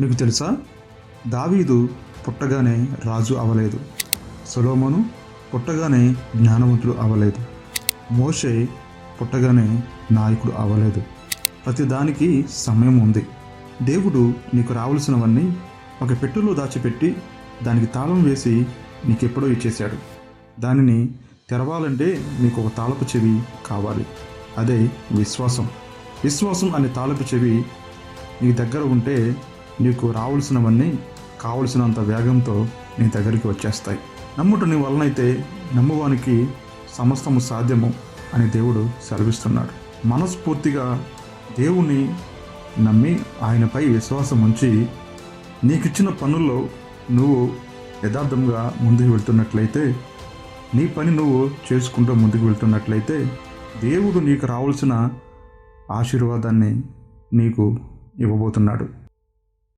నీకు తెలుసా? దావీదు పుట్టగానే రాజు అవలేదు. సొలోమోను పుట్టగానే జ్ఞానవంతుడు అవలేదు. మోషే పుట్టగానే నాయకుడు అవ్వలేదు ప్రతిదానికి సమయం ఉంది. దేవుడు నీకు రావాల్సినవన్నీ ఒక పెట్టులో దాచిపెట్టి దానికి తాళం వేసి నీకెప్పుడో ఇచ్చేశాడు. దానిని తెరవాలంటే నీకు ఒక తాళపు చెవి కావాలి. అదే విశ్వాసం. విశ్వాసం అనే తాళపు చెవి నీ దగ్గర ఉంటే నీకు రావాల్సినవన్నీ కావలసినంత వేగంతో నీ దగ్గరికి వచ్చేస్తాయి. నమ్ముట నీ వలనైతే నమ్మువానికి సమస్తము సాధ్యము అని దేవుడు సెలవిస్తున్నాడు. మనస్ఫూర్తిగా దేవుణ్ణి నమ్మి ఆయనపై విశ్వాసం ఉంచి నీకిచ్చిన పనుల్లో నువ్వు యథార్థంగా ముందుకు వెళ్తున్నట్లయితే నీ పని నువ్వు చేసుకుంటూ ముందుకు వెళ్తున్నట్లయితే దేవుడు నీకు రావాల్సిన ఆశీర్వాదాన్ని నీకు ఇవ్వబోతున్నాడు.